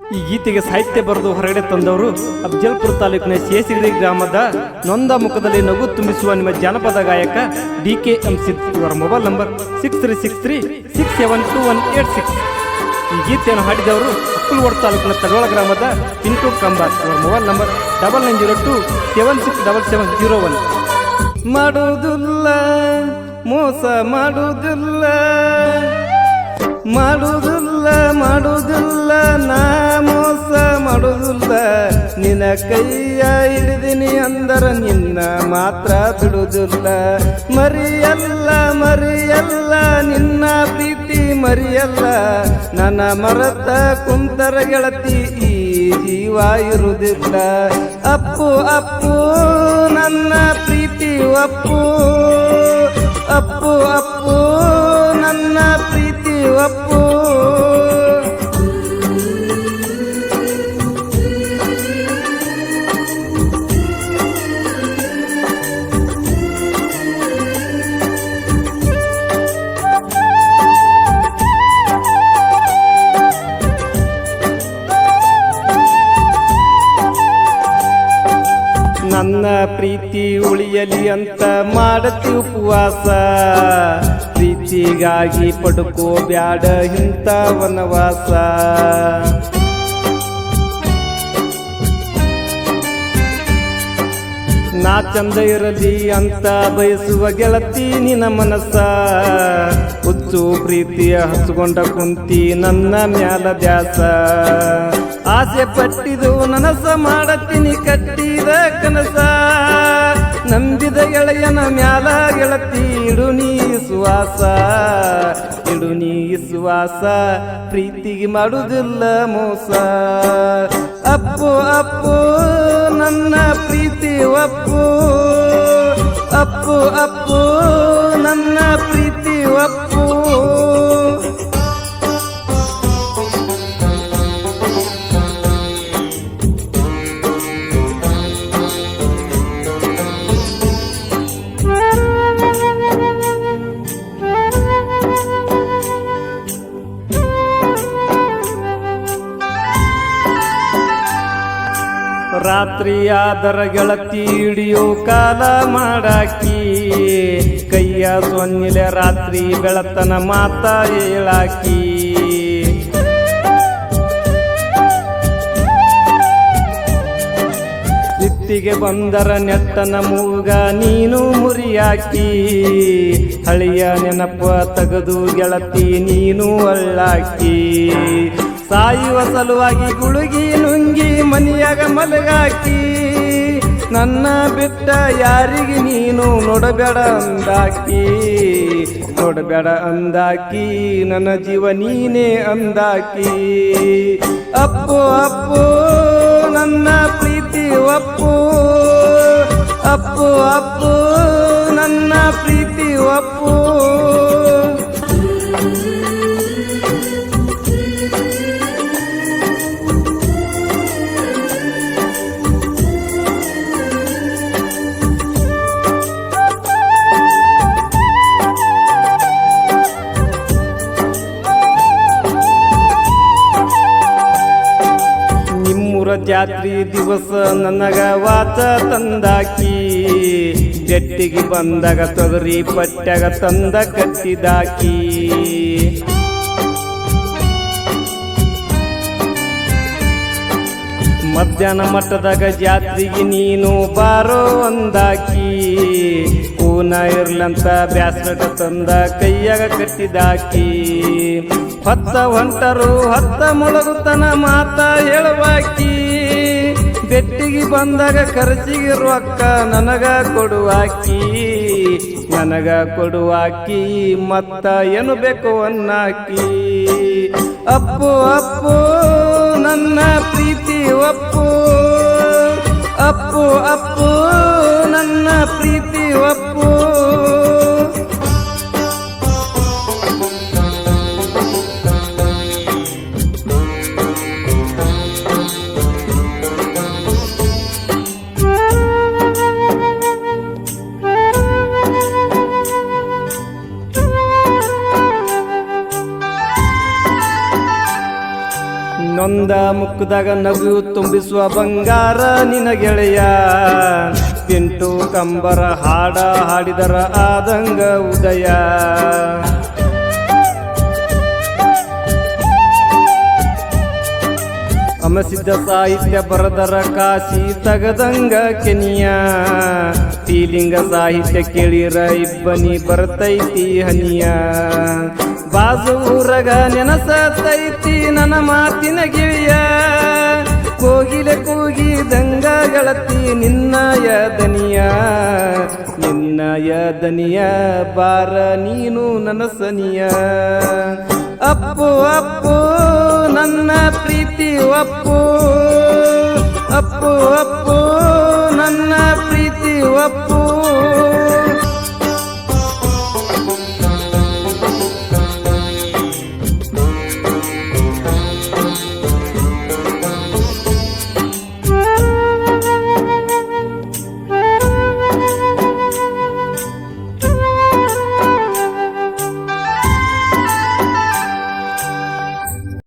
ಈ ಗೀತೆಗೆ ಸಾಹಿತ್ಯ ಬರೆದು ಹೊರಗಡೆ ತಂದವರು ಅಫ್ಜಲ್ಪುರ ತಾಲೂಕಿನ ಶೇಷಗಿರಿ ಗ್ರಾಮದ ನೊಂದ ಮುಖದಲ್ಲಿ ನಗು ತುಂಬಿಸುವ ನಿಮ್ಮ ಜಾನಪದ ಗಾಯಕ ಡಿ ಕೆ ಎಂ. ಸಿದ್. ಇವರ mobile number six three six three six seven two one eight six. ಈ ಗೀತೆಯನ್ನು ಹಾಡಿದವರು ಅಕ್ಕಲವಾಡ ತಾಲೂಕಿನ ತಡೋಳ ಗ್ರಾಮದ ಪಿಂಟು ಕಂಬಾರ್. ಇವರ mobile number double nine zero two seven six double seven zero one. ಮಾಡುವುದಿಲ್ಲ, ಮೋಸ ಮಾಡುವುದಿಲ್ಲ. ಮಾಡುವುದಿಲ್ಲ ಮಾಡುವುದಿಲ್ಲ ನಾ ಮೋಸ ಮಾಡುವುದಿಲ್ಲ ನಿನ್ನ ಕೈಯ ಹಿಡಿದಿನಿ ಅಂದರ ನಿನ್ನ ಮಾತ್ರ ಬಿಡುವುದಿಲ್ಲ ಮರಿಯಲ್ಲ ಮರಿಯಲ್ಲ, ನಿನ್ನ ಪ್ರೀತಿ ಮರಿಯಲ್ಲ. ನನ್ನ ಮರತ ಕುಂತರ ಗೆಳತಿ ಈ ಜೀವ ಇರುವುದಿಲ್ಲ. ಅಪ್ಪು ಅಪ್ಪು, ನನ್ನ ಪ್ರೀತಿ ಅಪ್ಪು ಅಪ್ಪು ಅಪ್ಪು, ನನ್ನ ಪ್ರೀತಿ ಅಪ್ಪು ಉಳಿಯಲಿ ಅಂತ ಮಾಡತಿ ಉಪವಾಸ. ಪ್ರೀತಿಗಾಗಿ ಪಡ್ಕೋ ಬ್ಯಾಡ ಇಂಥ ವನವಾಸ. ನಾ ಚಂದ ಇರಲಿ ಅಂತ ಬಯಸುವ ಗೆಳತಿ ನಿನ್ನ ಮನಸ್ಸ. ಹುಚ್ಚು ಪ್ರೀತಿಯ ಹಚ್ಕೊಂಡ ಕುಂತಿ ನನ್ನ ಮ್ಯಾಲ ದ್ಯಾಸ. ಆಸೆ ಪಟ್ಟಿದು ನನಸ ಮಾಡತೀನಿ ಕಟ್ಟಿದ ಕನಸ. ನಂಬಿದ ಎಳೆಯನ ಮ್ಯಾಲ ಗೆಳತಿ, ಇಡು ನೀ ಸುವಾಸ, ಇಡು ನೀ ಸುವಾಸ, ಪ್ರೀತಿಗೆ ಮಾಡುವುದಿಲ್ಲ ಮೋಸ. ಅಪ್ಪು ಅಪ್ಪು, ನನ್ನ ಪ್ರೀತಿ ಒಪ್ಪು, ಅಪ್ಪು ಅಪ್ಪು ರಾತ್ರಿಯಾದರ ಗೆಳತಿ ಹಿಡಿಯೋ ಕಾಲ ಮಾಡಾಕಿ. ಕೈಯ ಸೊನ್ನಿಲೆ ರಾತ್ರಿ ಬೆಳತನ ಮಾತ ಹೇಳಾಕಿ. ಸಿತ್ತಿಗೆ ಬಂದರ ನೆಟ್ಟನ ಮೂಗ ನೀನು ಮುರಿಯಾಕಿ. ಹಳಿಯ ನೆನಪ ತೆಗೆದು ಗೆಳತಿ ನೀನು ಅಳ್ಳಾಕಿ. ಸಾಯುವ ಸಲುವಾಗಿ ಗುಳುಗಿ ನುಂಗಿ ಮನಿಯಾಗ ಮಲಗಾಕಿ, ನನ್ನ ಬಿಟ್ಟ ಯಾರಿಗೆ ನೀನು ನೋಡಬೇಡ ಅಂದಾಕಿ ನೋಡಬೇಡ ಅಂದಾಕಿ, ನನ್ನ ಜೀವ ನೀನೇ ಅಂದಾಕಿ. ಅಪ್ಪು ಅಪ್ಪು, ನನ್ನ ಪ್ರೀತಿ ಅಪ್ಪು ಜಾತ್ರಿ ದಿವಸ ನನಗ ವಾತ ತಂದಾಕಿ. ಜಟ್ಟಿಗೆ ಬಂದಾಗ ತೊಗರಿ ಪಟ್ಟ್ಯಾಗ ತಂದ ಕಟ್ಟಿದಾಕಿ ಮಧ್ಯಾಹ್ನ ಮಟ್ಟದಾಗ ಜಾತ್ರೆಗೆ ನೀನು ಬಾರೋ ಒಂದಾಕಿ ಕೂನ ಇರ್ಲಂತ ಬ್ಯಾಸ್ಲಟ ತಂದ ಕೈಯಾಗ ಕಟ್ಟಿದಾಕಿ ಹತ್ತ ಹೊಂಟರು, ಹತ್ತ ಮುಳುಗುತನ ಮಾತ ಹೇಳುವಾಕಿ ಬೆಟ್ಟಿಗೆ ಬಂದಾಗ ಖರ್ಚಿಗೆ ರೊಕ್ಕ ನನಗ ಕೊಡುವಾಕಿ ನನಗ ಕೊಡುವಾಕಿ ಮತ್ತ ಏನು ಬೇಕು ಅನ್ನಾಕಿ ಅಪ್ಪು ಅಪ್ಪು, ನನ್ನ ಪ್ರೀತಿ ಒಪ್ಪು. ಅಪ್ಪು ಅಪ್ಪು, ನನ್ನ ಪ್ರೀತಿ ಒಪ್ಪು. ನೊಂದ ಮುಖದಾಗ ನಗು ತುಂಬಿಸುವ ಬಂಗಾರ ನಿನ ಗೆಳೆಯ. ಎಂಟು ಕಂಬರ ಹಾಡ ಹಾಡಿದರ ಆದಂಗ ಉದಯ. ಅಮಸಿದ್ಧ ಸಾಹಿತ್ಯ ಬರದರ ಕಾಶಿ ತಗದಂಗ ಕೆನಿಯ. ಸೀಲಿಂಗ ಸಾಹಿತ್ಯ ಕೇಳಿರ ಇಬ್ಬನಿ ಬರ್ತೈತಿ ಹನಿಯ. ಬಾಜು ಊರಗ ನೆನಸತೈತಿ ನನ್ನ ಮಾತಿನ ಗಿಳಿಯ. ಕೋಗಿಲೆ ಕೂಗಿ ದಂಗಗಳತಿ ನಿನ್ನ ದನಿಯ. ನಿನ್ನ ದನಿಯ ಬಾರ ನೀನು ನನಸನಿಯ. ಅಪ್ಪು ಅಪ್ಪು, ನನ್ನ ಪ್ರೀತಿ ಒಪ್ಪು. ಅಪ್ಪು ಅಪ್ಪು, ನನ್ನ ಪ್ರೀತಿ ಒಪ್ಪು.